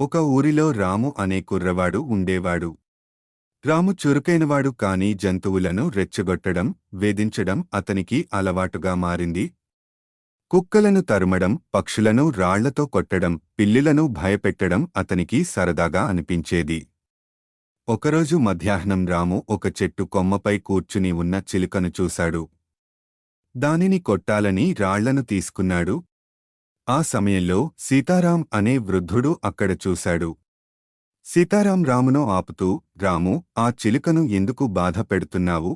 ఒక ఊరిలో రాము అనే కుర్రవాడు ఉండేవాడు. రాము చురుకైనవాడు కాని జంతువులను రెచ్చగొట్టడం వేధించడం అతనికి అలవాటుగా మారింది. కుక్కలను తరుమడం పక్షులను రాళ్ళతో కొట్టడం పిల్లులను భయపెట్టడం అతనికి సరదాగా అనిపించేది. ఒకరోజు మధ్యాహ్నం రాము ఒక చెట్టు కొమ్మపై కూర్చుని ఉన్న చిలుకను చూశాడు. దానిని కొట్టాలని రాళ్ళను తీసుకున్నాడు. ఆ సమయంలో సీతారాం అనే వృద్ధుడు అక్కడ చూశాడు. సీతారాం రామును ఆపుతూ రాము ఆ చిలుకను ఎందుకు బాధ పెడుతున్నావు?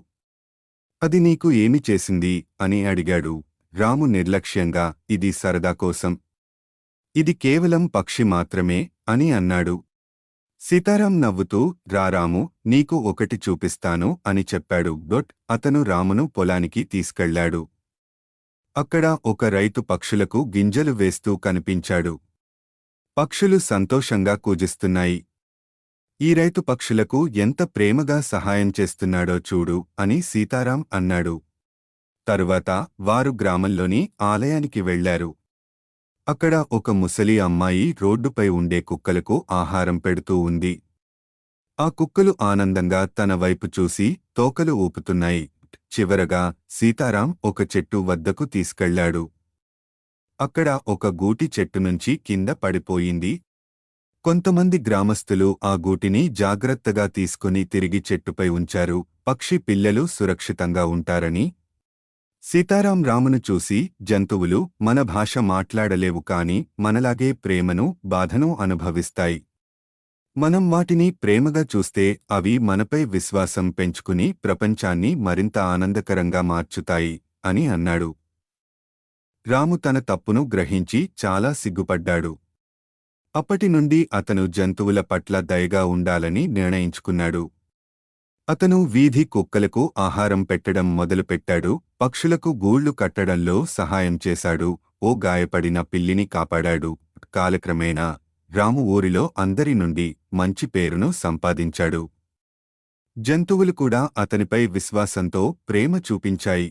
అది నీకు ఏమి చేసింది? అని అడిగాడు. రాము నిర్లక్ష్యంగా ఇది సరదా కోసం. ఇది కేవలం పక్షి మాత్రమే అని అన్నాడు. సీతారాం నవ్వుతూ రారాము నీకు ఒకటి చూపిస్తాను అని చెప్పాడు. డొట్ అతను రామును పొలానికి తీసుకెళ్ళాడు. అక్కడ ఒక రైతు పక్షులకు గింజలు వేస్తూ కనిపించాడు. పక్షులు సంతోషంగా కూజిస్తున్నాయి. ఈ రైతు పక్షులకు ఎంత ప్రేమగా సహాయం చేస్తున్నాడో చూడు అని సీతారాం అన్నాడు. తరువాత వారు గ్రామంలోని ఆలయానికి వెళ్ళారు అక్కడ ఒక ముసలి అమ్మాయి రోడ్డుపై ఉండే కుక్కలకు ఆహారం పెడుతూ ఉంది. ఆ కుక్కలు ఆనందంగా తన వైపు చూసి తోకలు ఊపుతున్నాయి. చివరగా సీతారాం ఒక చెట్టు వద్దకు తీసుకెళ్ళాడు. అక్కడ ఒక గూటి చెట్టు నుంచి కింద పడిపోయింది. కొంతమంది గ్రామస్తులు ఆ గూటిని జాగ్రత్తగా తీసుకుని తిరిగి చెట్టుపై ఉంచారు. పక్షి పిల్లలు సురక్షితంగా ఉంటారని. సీతారాం రామును చూసి జంతువులు మన భాష మాట్లాడలేవు కాని మనలాగే ప్రేమను బాధను అనుభవిస్తాయి. మనం వాటిని ప్రేమగా చూస్తే అవి మనపై విశ్వాసం పెంచుకుని ప్రపంచాన్ని మరింత ఆనందకరంగా మార్చుతాయి అని అన్నాడు. రాము తన తప్పును గ్రహించి చాలా సిగ్గుపడ్డాడు. అప్పటి నుండి అతను జంతువుల పట్ల దయగా ఉండాలని నిర్ణయించుకున్నాడు. అతను వీధి కుక్కలకు ఆహారం పెట్టడం మొదలుపెట్టాడు పక్షులకు గూళ్ళు కట్టడంలో సహాయం చేశాడు ఓ గాయపడిన పిల్లిని కాపాడాడు కాలక్రమేణా రాము ఊరిలో అందరి నుండి మంచి పేరును సంపాదించాడు. జంతువులు కూడా అతనిపై విశ్వాసంతో ప్రేమ చూపించాయి.